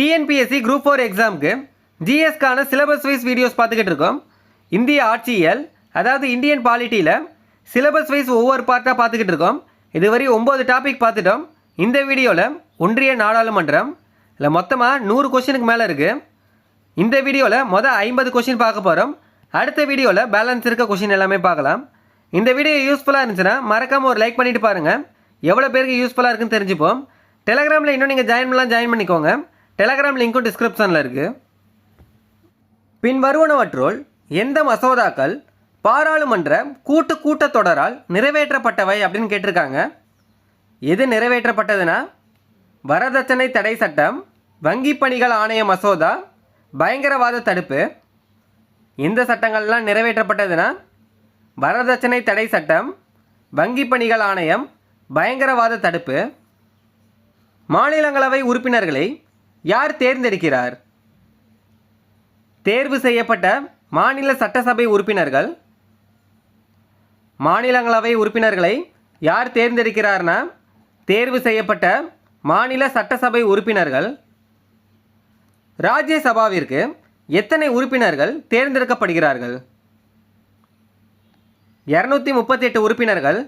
TNPSC group four எக்ஸாமுக்கு ஜிஎஸ்க்கான syllabus wise videos பார்த்துக்கிட்டு இருக்கோம். இந்திய ஆட்சியியல் அதாவது இந்தியன் பாலிட்டியில் சிலபஸ் வைஸ் ஒவ்வொரு பார்ட்டாக பார்த்துக்கிட்டு இருக்கோம். இதுவரை ஒம்பது டாபிக் பார்த்துட்டோம். இந்த வீடியோவில் ஒன்றிய நாடாளுமன்றம் இல்லை மொத்தமாக நூறு கொஷினுக்கு மேலே இருக்குது இந்த வீடியோவில் மொதல் ஐம்பது கொஷின் பார்க்க போகிறோம் அடுத்த வீடியோவில் பேலன்ஸ் இருக்க கொஷின் எல்லாமே பார்க்கலாம். இந்த வீடியோ யூஸ்ஃபுல்லாக இருந்துச்சுன்னா மறக்காமல் ஒரு லைக் பண்ணிவிட்டு பாருங்கள் எவ்வளோ பேருக்கு யூஸ்ஃபுல்லாக இருக்குன்னு தெரிஞ்சுப்போம். டெலகிராமில் இன்னும் நீங்கள் ஜாயின் பண்ணலாம் ஜாயின் பண்ணிக்கோங்க. டெலகிராம் லிங்க்கும் டிஸ்கிரிப்ஷனில் இருக்குது பின் வருவனவற்றுள் எந்த மசோதாக்கள் பாராளுமன்ற கூட்டு கூட்டத்தொடரால் நிறைவேற்றப்பட்டவை அப்படின்னு கேட்டிருக்காங்க. எது நிறைவேற்றப்பட்டதுன்னா வரதட்சணை தடை சட்டம் வங்கி பணிகள் ஆணைய மசோதா பயங்கரவாத தடுப்பு. எந்த சட்டங்கள்லாம் நிறைவேற்றப்பட்டதுன்னா வரதட்சணை தடை சட்டம் வங்கி பணிகள் ஆணையம் பயங்கரவாத தடுப்பு. மாநிலங்களவை உறுப்பினர்களை யார் தேர்ந்தெடுக்கிறார்? தேர்வு செய்யப்பட்ட மாநில சட்டசபை உறுப்பினர்கள். மாநிலங்களவை உறுப்பினர்களை யார் தேர்ந்தெடுக்கிறார்னா தேர்வு செய்யப்பட்ட மாநில சட்டசபை உறுப்பினர்கள். ராஜ்யசபாவிற்கு எத்தனை உறுப்பினர்கள் தேர்ந்தெடுக்கப்படுகிறார்கள்? இரநூத்தி முப்பத்தெட்டு உறுப்பினர்கள்.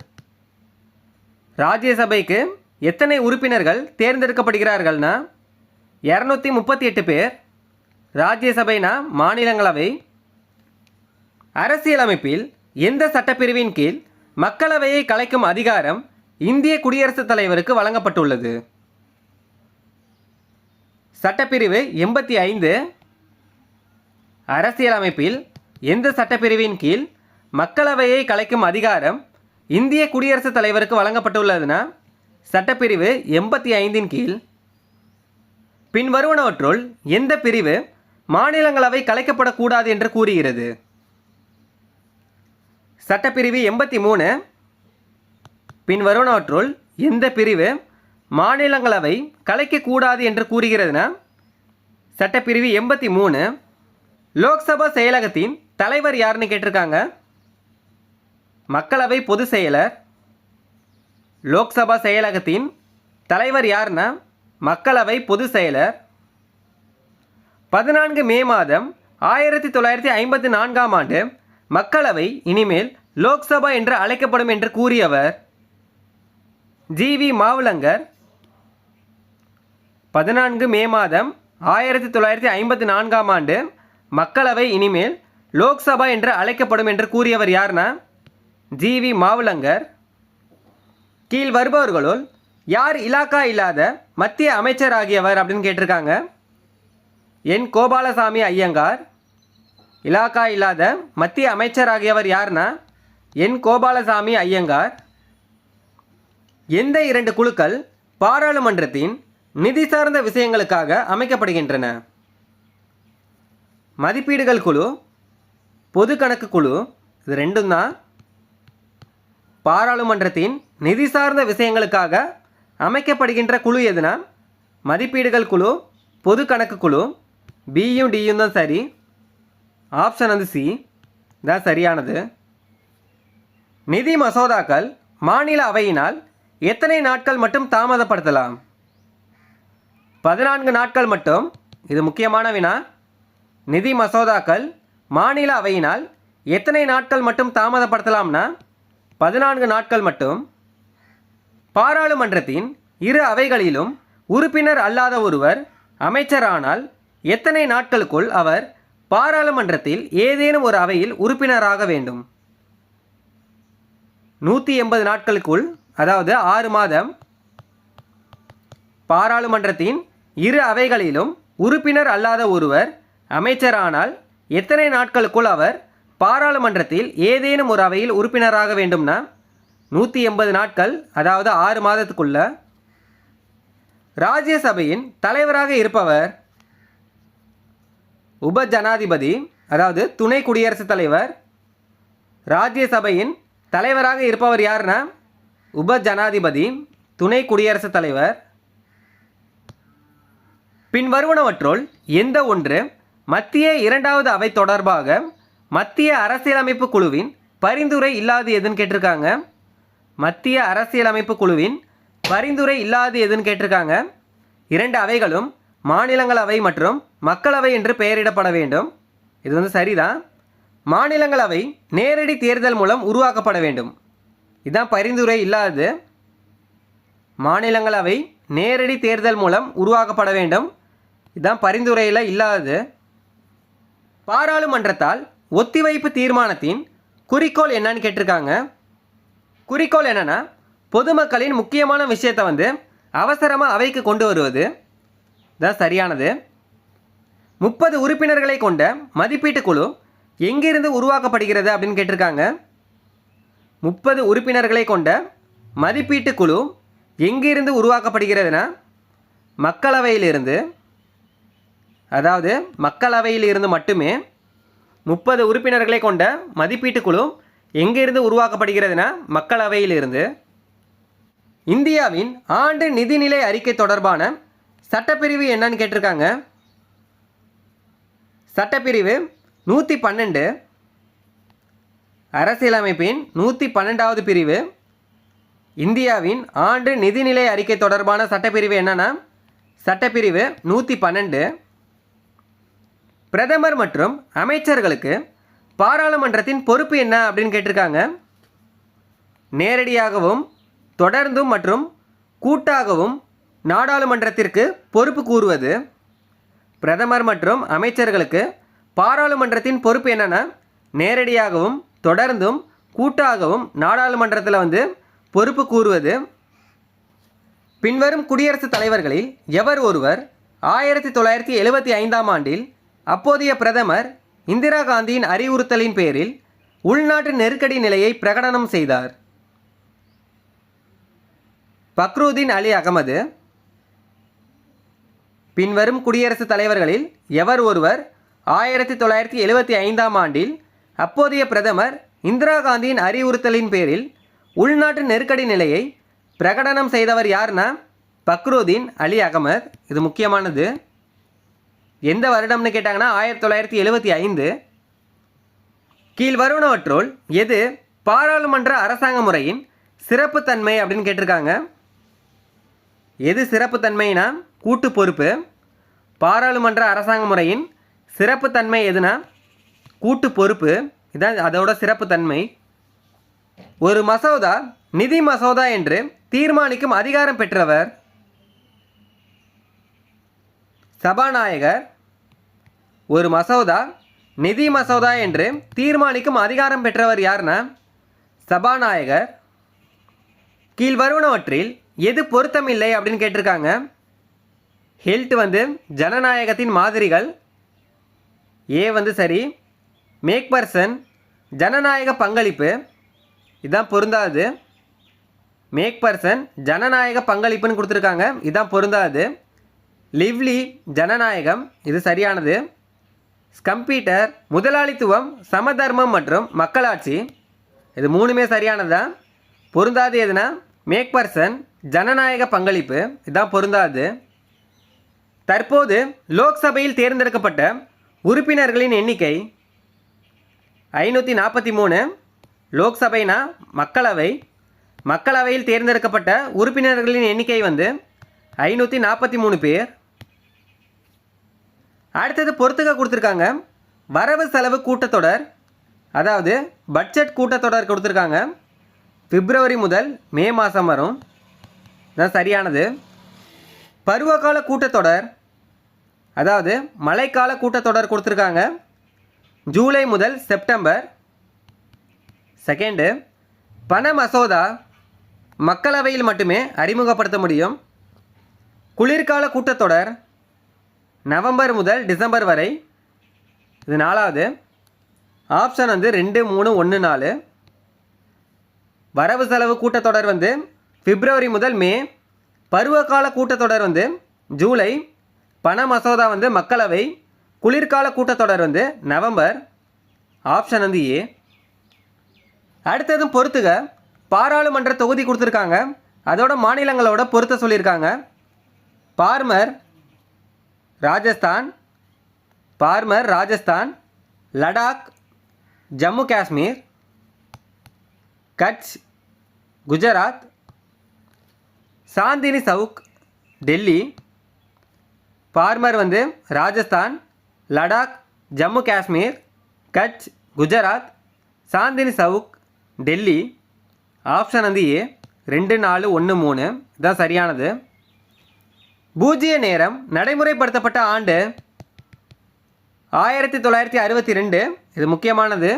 ராஜ்யசபைக்கு எத்தனை உறுப்பினர்கள் தேர்ந்தெடுக்கப்படுகிறார்கள்னா இரநூத்தி முப்பத்தி எட்டு பேர் ராஜ்யசபைனா மாநிலங்களவை அரசியலமைப்பில் எந்த சட்டப்பிரிவின் கீழ் மக்களவையை கலைக்கும் அதிகாரம் இந்திய குடியரசுத் தலைவருக்கு வழங்கப்பட்டுள்ளது. சட்டப்பிரிவு எண்பத்தி ஐந்து. அரசியலமைப்பில் எந்த சட்டப்பிரிவின் கீழ் மக்களவையை கலைக்கும் அதிகாரம் இந்திய குடியரசுத் தலைவருக்கு வழங்கப்பட்டுள்ளதுன்னா சட்டப்பிரிவு எண்பத்தி ஐந்தின் கீழ் பின்வருவனவற்றுள் எந்த பிரிவு மாநிலங்களவை கலைக்கப்படக்கூடாது என்று கூறுகிறது? சட்டப்பிரிவு எண்பத்தி மூணு. பின்வருவனவற்றுள் எந்த பிரிவு மாநிலங்களவை கலைக்கக்கூடாது என்று கூறுகிறதுனா? சட்டப்பிரிவு எண்பத்தி மூணு. லோக்சபா செயலகத்தின் தலைவர் யாருன்னு கேட்டிருக்காங்க? மக்களவை பொதுச் செயலர். லோக்சபா செயலகத்தின் தலைவர் யாருன்னா மக்களவை பொதுச் செயலர். பதினான்கு மே மாதம் ஆயிரத்தி தொள்ளாயிரத்தி ஐம்பத்தி நான்காம் ஆண்டு மக்களவை இனிமேல் லோக்சபா என்று அழைக்கப்படும் என்று கூறியவர் ஜி வி மாவுலங்கர். பதினான்கு மே மாதம் ஆயிரத்தி தொள்ளாயிரத்தி ஐம்பத்தி நான்காம் ஆண்டு மக்களவை இனிமேல் லோக்சபா என்று அழைக்கப்படும் என்று கூறியவர் யார்னா ஜி வி மாவுலங்கர். கீழ் வருபவர்களுள் யார் இலாக்கா இல்லாத மத்திய அமைச்சர் ஆகியவர் அப்படின்னு கேட்டிருக்காங்க. என் கோபாலசாமி ஐயங்கார். இலாக்கா இல்லாத மத்திய அமைச்சர் ஆகியவர் யார்னா என் கோபாலசாமி ஐயங்கார். எந்த இரண்டு குழுக்கள் பாராளுமன்றத்தின் நிதி சார்ந்த விஷயங்களுக்காக அமைக்கப்படுகின்றன? மதிப்பீடுகள் குழு பொது கணக்கு குழு இது ரெண்டும் தான். பாராளுமன்றத்தின் நிதி சார்ந்த விஷயங்களுக்காக அமைக்கப்படுகின்ற குழு எதுனா? மதிப்பீடுகள் குழு பொது கணக்கு குழு பியும் டியும் தான் சரி. ஆப்ஷன் வந்து சி தான் சரியானது. நிதி மசோதாக்கள் மாநில அவையினால் எத்தனை நாட்கள் மட்டும் தாமதப்படுத்தலாம்? பதினான்கு நாட்கள் மட்டும். இது முக்கியமான வினா நிதி மசோதாக்கள் மாநில அவையினால் எத்தனை நாட்கள் மட்டும் தாமதப்படுத்தலாம்னா? பதினான்கு நாட்கள் மட்டும். பாராளுமன்றத்தின் இரு அவைகளிலும் உறுப்பினர் அல்லாத ஒருவர் அமைச்சரானால் எத்தனை நாட்களுக்குள் அவர் பாராளுமன்றத்தில் ஏதேனும் ஒரு அவையில் உறுப்பினராக வேண்டும்? நூற்றி எண்பது நாட்களுக்குள் அதாவது ஆறு மாதம். பாராளுமன்றத்தின் இரு அவைகளிலும் உறுப்பினர் அல்லாத ஒருவர் அமைச்சரானால் எத்தனை நாட்களுக்குள் அவர் பாராளுமன்றத்தில் ஏதேனும் ஒரு அவையில் உறுப்பினராக வேண்டும்னா? நூற்றி எண்பது நாட்கள் அதாவது ஆறு மாதத்துக்குள்ள ராஜ்யசபையின் தலைவராக இருப்பவர் உப ஜனாதிபதி அதாவது துணை குடியரசுத் தலைவர் ராஜ்யசபையின் தலைவராக இருப்பவர் யாருன்னா? உப ஜனாதிபதி துணை குடியரசுத் தலைவர். பின்வருவனவற்றுள் எந்த ஒன்று மத்திய இரண்டாவது அவை தொடர்பாக மத்திய அரசியலமைப்பு குழுவின் பரிந்துரை இல்லாது எதுன்னு கேட்டிருக்காங்க. மத்திய அரசியலமைப்பு குழுவின் பரிந்துரை இல்லாது எதுன்னு கேட்டிருக்காங்க. இரண்டு அவைகளும் மாநிலங்களவை மற்றும் மக்களவை என்று பெயரிடப்பட வேண்டும். இது வந்து சரிதான். மாநிலங்களவை நேரடி தேர்தல் மூலம் உருவாக்கப்பட வேண்டும். இதுதான் பரிந்துரை இல்லாதது மாநிலங்களவை நேரடி தேர்தல் மூலம் உருவாக்கப்பட வேண்டும். இதுதான் பரிந்துரையில் இல்லாதது பாராளுமன்றத்தால் ஒத்திவைப்பு தீர்மானத்தின் குறிக்கோள் என்னன்னு கேட்டிருக்காங்க. குறிக்கோள் என்னென்னா பொதுமக்களின் முக்கியமான விஷயத்தை வந்து அவசரமாக அவைக்கு கொண்டு வருவது. தான் சரியானது. முப்பது உறுப்பினர்களை கொண்ட மதிப்பீட்டு குழு எங்கிருந்து உருவாக்கப்படுகிறது அப்படின்னு கேட்டிருக்காங்க. முப்பது உறுப்பினர்களை கொண்ட மதிப்பீட்டு குழு எங்கிருந்து உருவாக்கப்படுகிறதுனா மக்களவையிலிருந்து அதாவது மக்களவையிலிருந்து மட்டுமே முப்பது உறுப்பினர்களை கொண்ட மதிப்பீட்டு குழு எங்கிருந்து உருவாக்கப்படுகிறதுனா மக்களவையிலிருந்து. இந்தியாவின் ஆண்டு நிதிநிலை அறிக்கை தொடர்பான சட்டப்பிரிவு என்னன்னு கேட்டிருக்காங்க. சட்டப்பிரிவு நூற்றி பன்னெண்டு அரசியலமைப்பின் நூற்றி பன்னெண்டாவது பிரிவு. இந்தியாவின் ஆண்டு நிதிநிலை அறிக்கை தொடர்பான சட்டப்பிரிவு என்னன்னா சட்டப்பிரிவு நூற்றி பன்னெண்டு. பிரதமர் மற்றும் அமைச்சர்களுக்கு பாராளுமன்றத்தின் பொறுப்பு என்ன அப்படின்னு கேட்டிருக்காங்க. நேரடியாகவும் தொடர்ந்தும் மற்றும் கூட்டாகவும் நாடாளுமன்றத்திற்கு பொறுப்பு கூறுவது. பிரதமர் மற்றும் அமைச்சர்களுக்கு பாராளுமன்றத்தின் பொறுப்பு என்னென்னா நேரடியாகவும் தொடர்ந்தும் கூட்டாகவும் நாடாளுமன்றத்தில் வந்து பொறுப்பு கூறுவது. பின்வரும் குடியரசுத் தலைவர்களில் எவர் ஒருவர் ஆயிரத்தி தொள்ளாயிரத்தி எழுபத்தி ஐந்தாம் ஆண்டில் அப்போதைய பிரதமர் இந்திரா காந்தியின் அறிவுறுத்தலின் பேரில் உள்நாட்டு நெருக்கடி நிலையை பிரகடனம் செய்தார். பக்ரூதீன் அலி அகமது பின்வரும் குடியரசுத் தலைவர்களில் எவர் ஒருவர் ஆயிரத்தி தொள்ளாயிரத்தி எழுபத்தி ஐந்தாம் ஆண்டில் அப்போதைய பிரதமர் இந்திரா காந்தியின் அறிவுறுத்தலின் பேரில் உள்நாட்டு நெருக்கடி நிலையை பிரகடனம் செய்தவர் யார்னா பக்ரூதீன் அலி அகமது. இது முக்கியமானது. எந்த வருடம்னு கேட்டாங்கன்னா ஆயிரத்தி தொள்ளாயிரத்தி எழுபத்தி ஐந்து. கீழ் வருவனவற்றுள் எது பாராளுமன்ற அரசாங்க முறையின் சிறப்புத்தன்மை அப்படின்னு கேட்டிருக்காங்க. எது சிறப்புத்தன்மைனா கூட்டு பொறுப்பு பாராளுமன்ற அரசாங்க முறையின் சிறப்புத்தன்மை எதுனா கூட்டு பொறுப்பு இதான் அதோட சிறப்புத்தன்மை. ஒரு மசோதா நிதி மசோதா என்று தீர்மானிக்கும் அதிகாரம் பெற்றவர் சபாநாயகர் ஒரு மசோதா நிதி மசோதா என்று தீர்மானிக்கும் அதிகாரம் பெற்றவர் யாருன்னா சபாநாயகர். கீழ் வருவனவற்றில் எது பொருத்தமில்லை அப்படின்னு கேட்டிருக்காங்க. ஹெல்த் வந்து ஜனநாயகத்தின் மாதிரிகள். ஏ வந்து சரி மேக் பர்சன் ஜனநாயக பங்களிப்பு. இதான் பொருந்தாது. மேக் பர்சன் ஜனநாயக பங்களிப்புன்னு கொடுத்துருக்காங்க. இதான் பொருந்தாது. லிவ்லி ஜனநாயகம் இது சரியானது. கம்ப்யூட்டர் முதலாளித்துவம் சமதர்மம் மற்றும் மக்களாட்சி. இது மூணுமே சரியானதுதான் பொருந்தாது எதுனா? மேக் பர்சன் ஜனநாயக பங்களிப்பு. இதான் பொருந்தாது. தற்போது லோக்சபையில் தேர்ந்தெடுக்கப்பட்ட உறுப்பினர்களின் எண்ணிக்கை ஐநூற்றி நாற்பத்தி மூணு லோக்சபைனா மக்களவை. மக்களவையில் தேர்ந்தெடுக்கப்பட்ட உறுப்பினர்களின் எண்ணிக்கை வந்து ஐநூற்றி நாற்பத்தி மூணு பேர். அடுத்தது பொறுத்துக்க கொடுத்துருக்காங்க. வரவு செலவு கூட்டத்தொடர் அதாவது பட்ஜெட் கூட்டத்தொடர் கொடுத்துருக்காங்க. பிப்ரவரி முதல் மே மாதம் வரும். தான் சரியானது. பருவகால கூட்டத்தொடர் அதாவது மழைக்கால கூட்டத்தொடர் கொடுத்துருக்காங்க. ஜூலை முதல் செப்டம்பர். செகண்டு பண மசோதா மக்களவையில் மட்டுமே அறிமுகப்படுத்த முடியும். குளிர்கால கூட்டத்தொடர் நவம்பர் முதல் டிசம்பர் வரை இது நாலாவது ஆப்ஷன் வந்து ரெண்டு மூணு ஒன்று நாலு. வரவு செலவு கூட்டத்தொடர் வந்து பிப்ரவரி முதல் மே பருவகால கூட்டத்தொடர் வந்து ஜூலை பண மசோதா வந்து மக்களவை குளிர்கால கூட்டத்தொடர் வந்து நவம்பர் ஆப்ஷன் வந்து ஏ. அடுத்ததும் பொறுத்துக பாராளுமன்ற தொகுதி கொடுத்துருக்காங்க. அதோட மாநிலங்களோட பொருத்த சொல்லியிருக்காங்க. பார்மர் ராஜஸ்தான் பார்மர் ராஜஸ்தான் லடாக் ஜம்மு காஷ்மீர் கட்ச் குஜராத் சாந்தினி சவுக் டெல்லி ஃபார்மர் வந்து ராஜஸ்தான் லடாக் ஜம்மு காஷ்மீர் கட்ச் குஜராத் சாந்தினி சவுக் டெல்லி ஆப்ஷன் வந்து ஏ ரெண்டு நாலு ஒன்று மூணு. இதுதான் சரியானது. பூஜ்ய நேரம் நடைமுறைப்படுத்தப்பட்ட ஆண்டு ஆயிரத்தி தொள்ளாயிரத்தி அறுபத்தி ரெண்டு இது முக்கியமானது.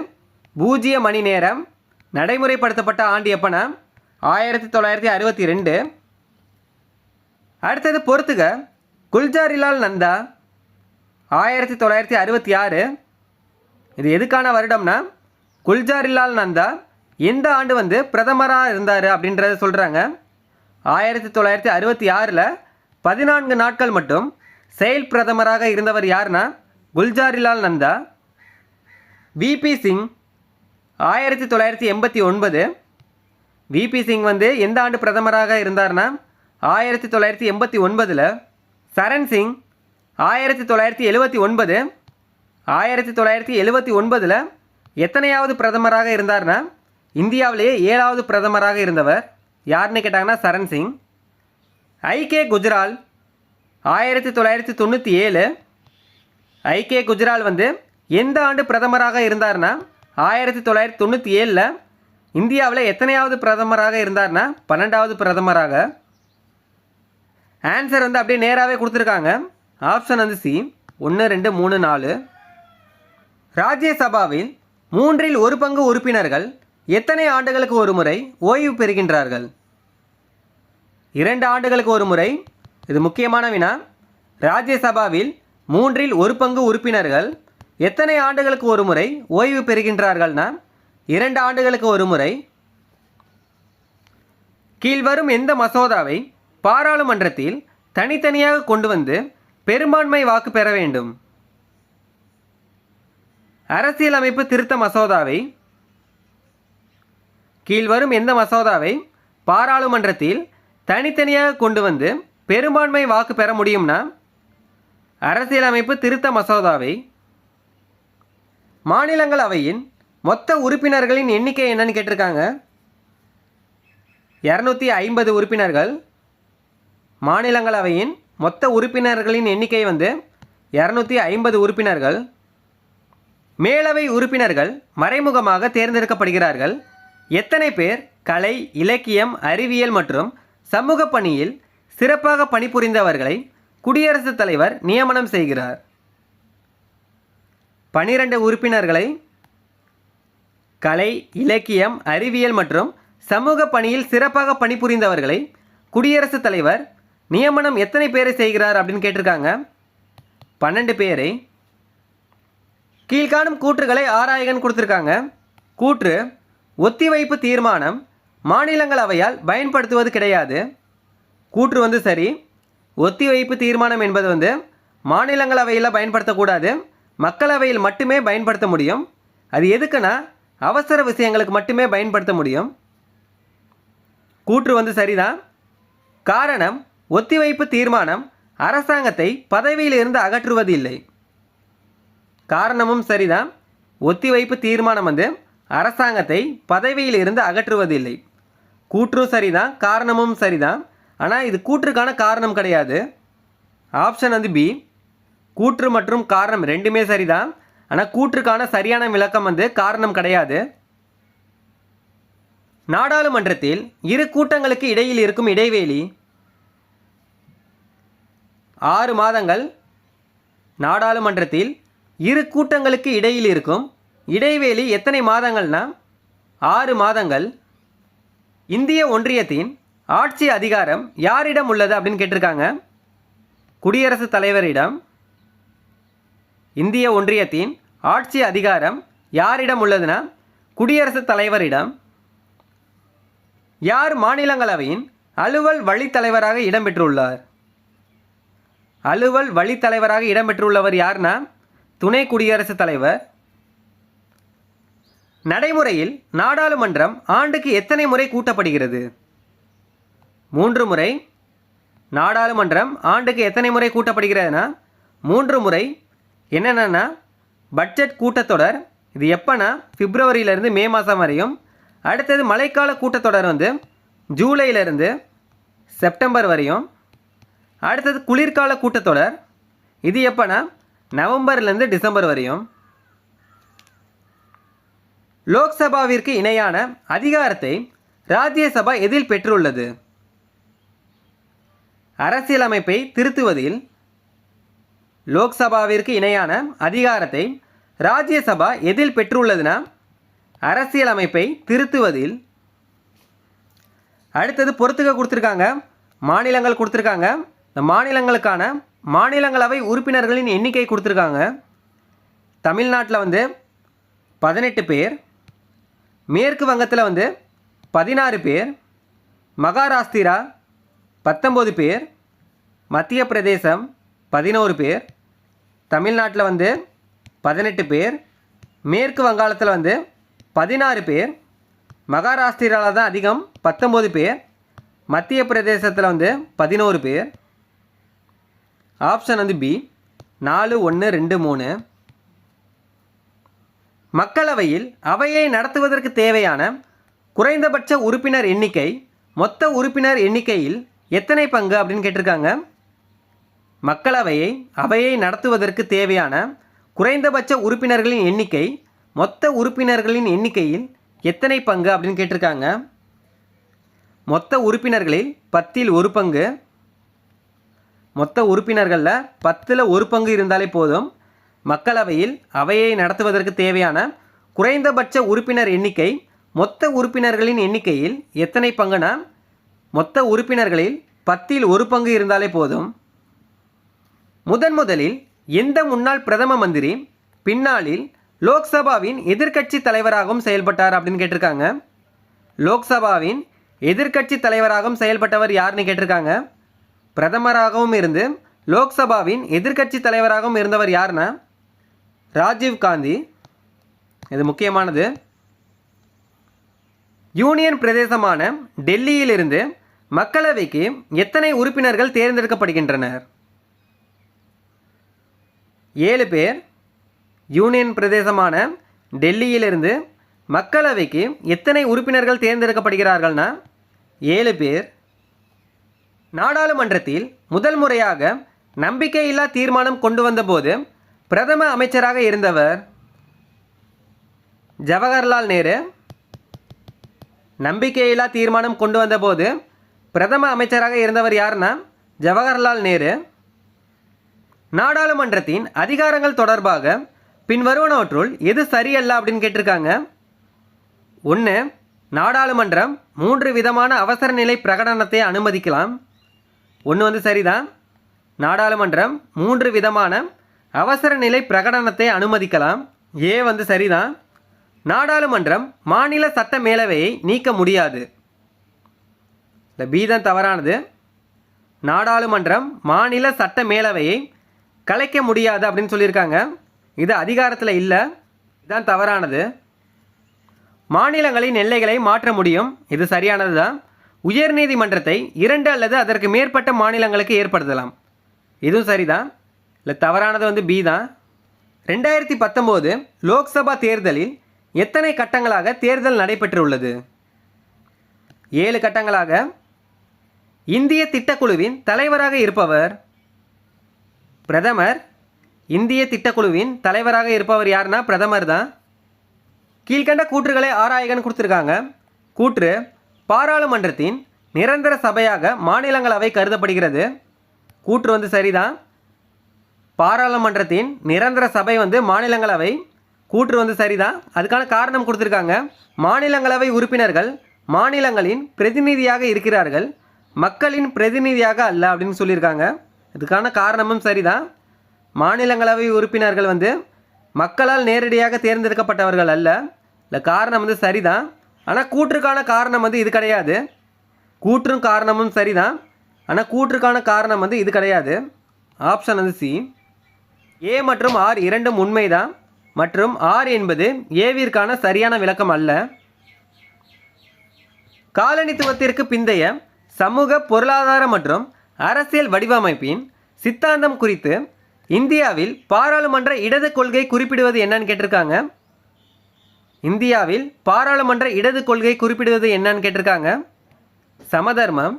பூஜ்ய மணி நேரம் நடைமுறைப்படுத்தப்பட்ட ஆண்டு எப்போனா? ஆயிரத்தி தொள்ளாயிரத்தி அறுபத்தி ரெண்டு அடுத்தது பொறுத்துக. குல்ஜாரிலால் நந்தா ஆயிரத்தி தொள்ளாயிரத்தி அறுபத்தி ஆறு இது எதுக்கான வருடம்னா? குல்ஜாரிலால் நந்தா எந்த ஆண்டு வந்து பிரதமராக இருந்தார் அப்படின்றத சொல்கிறாங்க ஆயிரத்தி தொள்ளாயிரத்தி அறுபத்தி ஆறில் பதினான்கு நாட்கள் மட்டும் செயல் பிரதமராக இருந்தவர் யாருன்னா குல்ஜாரிலால் நந்தா. விபி சிங் ஆயிரத்தி தொள்ளாயிரத்தி எண்பத்தி ஒன்பது. விபி சிங் வந்து எந்த ஆண்டு பிரதமராக இருந்தார்னா ஆயிரத்தி தொள்ளாயிரத்தி எண்பத்தி ஒன்பதில். சரண் சிங் ஆயிரத்தி தொள்ளாயிரத்தி எழுபத்தி ஒன்பது. ஆயிரத்தி தொள்ளாயிரத்தி எழுபத்தி ஒன்பதில் எத்தனையாவது பிரதமராக இருந்தார்னா இந்தியாவிலேயே ஏழாவது பிரதமராக இருந்தவர். யாருன்னு கேட்டாங்கன்னா சரண் சிங். ஐகே குஜ்ரால் ஆயிரத்தி தொள்ளாயிரத்தி தொண்ணூற்றி ஏழு ஐகே குஜ்ரால் வந்து எந்த ஆண்டு பிரதமராக இருந்தார்னா? ஆயிரத்தி தொள்ளாயிரத்தி தொண்ணூற்றி ஏழில் இந்தியாவில் எத்தனையாவது பிரதமராக இருந்தார்னா? பன்னெண்டாவது பிரதமராக. ஆன்சர் வந்து அப்படியே நேராகவே கொடுத்துருக்காங்க. ஆப்ஷன் வந்து சி ஒன்று ரெண்டு மூணு நாலு. ராஜ்யசபாவில் மூன்றில் ஒரு பங்கு உறுப்பினர்கள் எத்தனை ஆண்டுகளுக்கு ஒரு முறை ஓய்வு பெறுகின்றார்கள்? இரண்டு ஆண்டுகளுக்கு ஒரு முறை. இது முக்கியமான வினா. ராஜ்யசபாவில் மூன்றில் ஒரு பங்கு உறுப்பினர்கள் எத்தனை ஆண்டுகளுக்கு ஒரு முறை ஓய்வு பெறுகின்றார்கள்னா? இரண்டு ஆண்டுகளுக்கு ஒரு முறை. கீழ்வரும் எந்த மசோதாவை பாராளுமன்றத்தில் தனித்தனியாக கொண்டு வந்து பெரும்பான்மை வாக்கு பெற வேண்டும்? அரசியலமைப்பு திருத்த மசோதாவை. கீழ்வரும் எந்த மசோதாவை பாராளுமன்றத்தில் தனித்தனியாக கொண்டு வந்து பெரும்பான்மை வாக்கு பெற முடியும்னா அரசியலமைப்பு திருத்த மசோதாவை மாநிலங்களவையின் மொத்த உறுப்பினர்களின் எண்ணிக்கை என்னன்னு கேட்டிருக்காங்க. இரநூத்தி ஐம்பது உறுப்பினர்கள். மாநிலங்களவையின் மொத்த உறுப்பினர்களின் எண்ணிக்கை வந்து இரநூத்தி ஐம்பது உறுப்பினர்கள். மேலவை உறுப்பினர்கள் மறைமுகமாக தேர்ந்தெடுக்கப்படுகிறார்கள். எத்தனை பேர்? கலை இலக்கியம் அறிவியல் மற்றும் சமூக பணியில் சிறப்பாக பணிபுரிந்தவர்களை குடியரசுத் தலைவர் நியமனம் செய்கிறார். பனிரெண்டு உறுப்பினர்களை கலை இலக்கியம் அறிவியல் மற்றும் சமூக பணியில் சிறப்பாக பணிபுரிந்தவர்களை குடியரசுத் தலைவர் நியமனம் எத்தனை பேரை செய்கிறார் அப்படின்னு கேட்டிருக்காங்க. பன்னெண்டு பேரை கீழ்காணும் கூற்றுகளை ஆராயகன் கொடுத்துருக்காங்க. கூற்று ஒத்திவைப்பு தீர்மானம் மாநிலங்களவையால் பயன்படுத்துவது கிடையாது. கூற்று வந்து சரி. ஒத்திவைப்பு தீர்மானம் என்பது வந்து மாநிலங்களவையில் பயன்படுத்தக்கூடாது. மக்களவையில் மட்டுமே பயன்படுத்த முடியும். அது எதுக்குன்னா அவசர விஷயங்களுக்கு மட்டுமே பயன்படுத்த முடியும். கூற்று வந்து சரிதான். காரணம் ஒத்திவைப்பு தீர்மானம் அரசாங்கத்தை பதவியிலிருந்து அகற்றுவது இல்லை. காரணமும் சரிதான். ஒத்திவைப்பு தீர்மானம் வந்து அரசாங்கத்தை பதவியில் இருந்து அகற்றுவதில்லை கூற்றும் சரிதான் காரணமும் சரிதான். ஆனால் இது கூற்றுக்கான காரணம் கிடையாது. ஆப்ஷன் வந்து பி கூற்று மற்றும் காரணம் ரெண்டுமே சரிதான். ஆனால் கூற்றுக்கான சரியான விளக்கம் வந்து காரணம் கிடையாது. நாடாளுமன்றத்தில் இரு கூட்டங்களுக்கு இடையில் இருக்கும் இடைவேளி. ஆறு மாதங்கள். நாடாளுமன்றத்தில் இரு கூட்டங்களுக்கு இடையில் இருக்கும் இடைவேளி எத்தனை மாதங்கள்னா? ஆறு மாதங்கள். இந்திய ஒன்றியத்தின் ஆட்சி அதிகாரம் யாரிடம் உள்ளது அப்படின்னு கேட்டிருக்காங்க? குடியரசுத் தலைவரிடம். இந்திய ஒன்றியத்தின் ஆட்சி அதிகாரம் யாரிடம் உள்ளதுன்னா குடியரசுத் தலைவரிடம். யார் மாநிலங்களவையின் அலுவல் வழித்தலைவராக இடம்பெற்றுள்ளார் அலுவல் வழித்தலைவராக இடம்பெற்றுள்ளவர் யார்னா துணை குடியரசுத் தலைவர் நடைமுறையில் நாடாளுமன்றம் ஆண்டுக்கு எத்தனை முறை கூட்டப்படுகிறது? மூன்று முறை. நாடாளுமன்றம் ஆண்டுக்கு எத்தனை முறை கூட்டப்படுகிறதுனா மூன்று முறை. என்னென்னா பட்ஜெட் கூட்டத்தொடர் இது எப்போனா பிப்ரவரியிலேருந்து மே மாதம் வரையும். அடுத்தது மழைக்கால கூட்டத்தொடர் வந்து ஜூலையிலேருந்து செப்டம்பர் வரையும். அடுத்தது குளிர்கால கூட்டத்தொடர் இது எப்போனா நவம்பர்லேருந்து டிசம்பர் வரையும். லோக்சபாவிற்கு இணையான அதிகாரத்தை ராஜ்யசபா எதில் பெற்றுள்ளது? அரசியலமைப்பை திருத்துவதில் லோக்சபாவிற்கு இணையான அதிகாரத்தை ராஜ்யசபா எதில் பெற்றுள்ளதுனா அரசியலமைப்பை திருத்துவதில் அடுத்தது பொறுத்துக்க கொடுத்துருக்காங்க மாநிலங்கள் கொடுத்துருக்காங்க. இந்த மாநிலங்களுக்கான மாநிலங்களவை உறுப்பினர்களின் எண்ணிக்கை கொடுத்துருக்காங்க. தமிழ்நாட்டில் வந்து பதினெட்டு பேர் மேற்கு வங்கத்தில் வந்து பதினாறு பேர் மகாராஷ்டிரா பத்தொம்போது பேர் மத்திய பிரதேசம் பதினோரு பேர் தமிழ்நாட்டில் வந்து பதினெட்டு பேர் மேற்கு வங்காளத்தில் வந்து பதினாறு பேர் மகாராஷ்டிராவில் தான் அதிகம் பத்தொம்போது பேர் மத்திய பிரதேசத்தில் வந்து பதினோரு பேர். ஆப்ஷன் வந்து பி நாலு ஒன்று ரெண்டு மூணு. மக்களவையில் அவையை நடத்துவதற்கு தேவையான குறைந்தபட்ச உறுப்பினர் எண்ணிக்கை மொத்த உறுப்பினர் எண்ணிக்கையில் எத்தனை பங்கு அப்படின்னு கேட்டிருக்காங்க. மக்களவையை அவையை நடத்துவதற்கு தேவையான குறைந்தபட்ச உறுப்பினர்களின் எண்ணிக்கை மொத்த உறுப்பினர்களின் எண்ணிக்கையில் எத்தனை பங்கு அப்படின்னு கேட்டிருக்காங்க. மொத்த உறுப்பினர்களில் பத்தில் ஒரு பங்கு மொத்த உறுப்பினர்களில் பத்தில் ஒரு பங்கு இருந்தாலே போதும். மக்களவையில் அவையை நடத்துவதற்கு தேவையான குறைந்தபட்ச உறுப்பினர் எண்ணிக்கை மொத்த உறுப்பினர்களின் எண்ணிக்கையில் எத்தனை பங்குனா மொத்த உறுப்பினர்களில் பத்தில் ஒரு பங்கு இருந்தாலே போதும். முதன் முதலில் எந்த முன்னாள் பிரதம மந்திரி பின்னாளில் லோக்சபாவின் எதிர்க்கட்சி தலைவராகவும் செயல்பட்டார் அப்படின்னு கேட்டிருக்காங்க. லோக்சபாவின் எதிர்க்கட்சி தலைவராகவும் செயல்பட்டவர் யாருன்னு கேட்டிருக்காங்க. பிரதமராகவும் இருந்து லோக்சபாவின் எதிர்க்கட்சி தலைவராகவும் இருந்தவர் யாருன்னா ராஜீவ் காந்தி இது முக்கியமானது. யூனியன் பிரதேசமான டெல்லியிலிருந்து மக்களவைக்கு எத்தனை உறுப்பினர்கள் தேர்ந்தெடுக்கப்படுகின்றனர்? ஏழு பேர். யூனியன் பிரதேசமான டெல்லியிலிருந்து மக்களவைக்கு எத்தனை உறுப்பினர்கள் தேர்ந்தெடுக்கப்படுகிறார்கள்னா ஏழு பேர். நாடாளுமன்றத்தில் முதல் முறையாக நம்பிக்கையில்லா தீர்மானம் கொண்டு வந்தபோது பிரதம அமைச்சராக இருந்தவர் ஜவஹர்லால் நேரு. நம்பிக்கையில்லா தீர்மானம் கொண்டு வந்தபோது பிரதம அமைச்சராக இருந்தவர் யாருன்னா ஜவஹர்லால் நேரு. நாடாளுமன்றத்தின் அதிகாரங்கள் தொடர்பாக பின்வருவனவற்றுள் எது சரியல்ல அப்படின்னு கேட்டிருக்காங்க. ஒன்று நாடாளுமன்றம் மூன்று விதமான அவசர நிலை பிரகடனத்தை அனுமதிக்கலாம். ஒன்று வந்து சரிதான். நாடாளுமன்றம் மூன்று விதமான அவசர நிலை பிரகடனத்தை அனுமதிக்கலாம். ஏ வந்து சரிதான். நாடாளுமன்றம் மாநில சட்ட மேலவையை நீக்க முடியாது. இந்த பி தான் தவறானது. நாடாளுமன்றம் மாநில சட்ட மேலவையை கலைக்க முடியாது அப்படின்னு சொல்லியிருக்காங்க. இது அதிகாரத்தில் இல்லை. இதுதான் தவறானது. மாநிலங்களின் எல்லைகளை மாற்ற முடியும். இது சரியானது தான் உயர்நீதிமன்றத்தை இரண்டு அல்லது அதற்கு மேற்பட்ட மாநிலங்களுக்கு ஏற்படுத்தலாம். இதுவும் சரிதான். இல்லை தவறானது வந்து பி தான். ரெண்டாயிரத்தி பத்தொம்போது லோக்சபா தேர்தலில் எத்தனை கட்டங்களாக தேர்தல் நடைபெற்றுள்ளது? ஏழு கட்டங்களாக. இந்திய திட்டக்குழுவின் தலைவராக இருப்பவர் பிரதமர். இந்திய திட்டக்குழுவின் தலைவராக இருப்பவர் யாருன்னா பிரதமர் தான். கீழ்கண்ட கூற்றுகளை ஆராயகன் கொடுத்துருக்காங்க. கூற்று பாராளுமன்றத்தின் நிரந்தர சபையாக மாநிலங்களவை கருதப்படுகிறது. கூற்று வந்து சரிதான். பாராளுமன்றத்தின் நிரந்தர சபை வந்து மாநிலங்களவை. கூற்று வந்து சரிதான் அதுக்கான காரணம் கொடுத்துருக்காங்க. மாநிலங்களவை உறுப்பினர்கள் மாநிலங்களின் பிரதிநிதியாக இருக்கிறார்கள். மக்களின் பிரதிநிதியாக அல்ல அப்படின்னு சொல்லியிருக்காங்க. இதுக்கான காரணமும் சரிதான் மாநிலங்களவை உறுப்பினர்கள் வந்து மக்களால் நேரடியாக தேர்ந்தெடுக்கப்பட்டவர்கள் அல்ல. இல்லை காரணம் வந்து சரிதான் ஆனால் கூற்றுக்கான காரணம் வந்து இது கிடையாது. கூற்றும் காரணமும் சரிதான் ஆனால் கூற்றுக்கான காரணம் வந்து இது கிடையாது. ஆப்ஷன் வந்து சி. ஏ மற்றும் ஆர் இரண்டும் உண்மைதான். மற்றும் ஆர் என்பது ஏவிற்கான சரியான விளக்கம் அல்ல. காலனித்துவத்திற்கு பிந்தைய சமூக பொருளாதார மற்றும் அரசியல் வடிவமைப்பின் சித்தாந்தம் குறித்து இந்தியாவில் பாராளுமன்ற இடது கொள்கை குறிப்பிடுவது என்னன்னு கேட்டிருக்காங்க. இந்தியாவில் பாராளுமன்ற இடது கொள்கை குறிப்பிடுவது என்னன்னு கேட்டிருக்காங்க. சமதர்மம்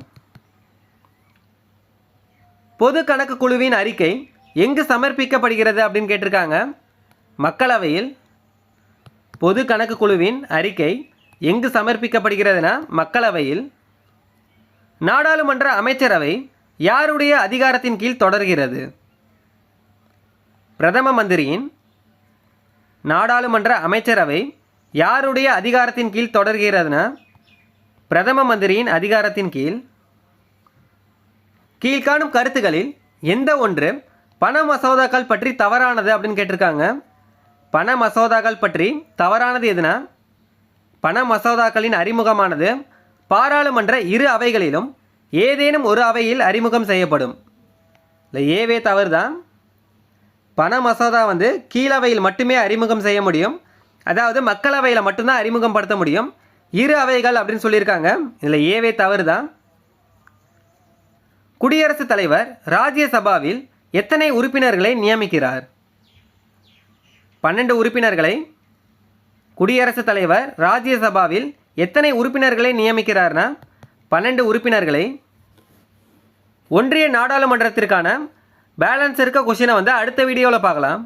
பொது கணக்கு குழுவின் அறிக்கை எங்கு சமர்ப்பிக்கப்படுகிறது அப்படின்னு கேட்டிருக்காங்க. மக்களவையில் பொது கணக்கு குழுவின் அறிக்கை எங்கு சமர்ப்பிக்கப்படுகிறதுனா மக்களவையில் நாடாளுமன்ற அமைச்சரவை யாருடைய அதிகாரத்தின் கீழ் தொடர்கிறது? பிரதம மந்திரியின் நாடாளுமன்ற அமைச்சரவை யாருடைய அதிகாரத்தின் கீழ் தொடர்கிறதுனா பிரதம மந்திரியின் அதிகாரத்தின் கீழ் கீழ்காணும் கருத்துக்களில் எந்த ஒன்று பண மசோதாக்கள் பற்றி தவறானது அப்படின்னு கேட்டிருக்காங்க. பண மசோதாக்கள் பற்றி தவறானது எதுனா? பண மசோதாக்களின் அறிமுகமானது பாராளுமன்ற இரு அவைகளிலும் ஏதேனும் ஒரு அவையில் அறிமுகம் செய்யப்படும். இல்லை ஏவே தவறு தான் பண மசோதா வந்து கீழவையில் மட்டுமே அறிமுகம் செய்ய முடியும். அதாவது மக்களவையில் மட்டும்தான் அறிமுகம் படுத்த முடியும். இரு அவைகள் அப்படின்னு சொல்லியிருக்காங்க. இதில் ஏவே தவறு தான் குடியரசுத் தலைவர் ராஜ்யசபாவில் எத்தனை உறுப்பினர்களை நியமிக்கிறார்? பன்னெண்டு உறுப்பினர்களை குடியரசுத் தலைவர் ராஜ்யசபாவில் எத்தனை உறுப்பினர்களை நியமிக்கிறார்னா பன்னெண்டு உறுப்பினர்களை ஒன்றிய நாடாளுமன்றத்திற்கான பேலன்ஸ் இருக்க கொஷினை வந்து அடுத்த வீடியோவில் பார்க்கலாம்.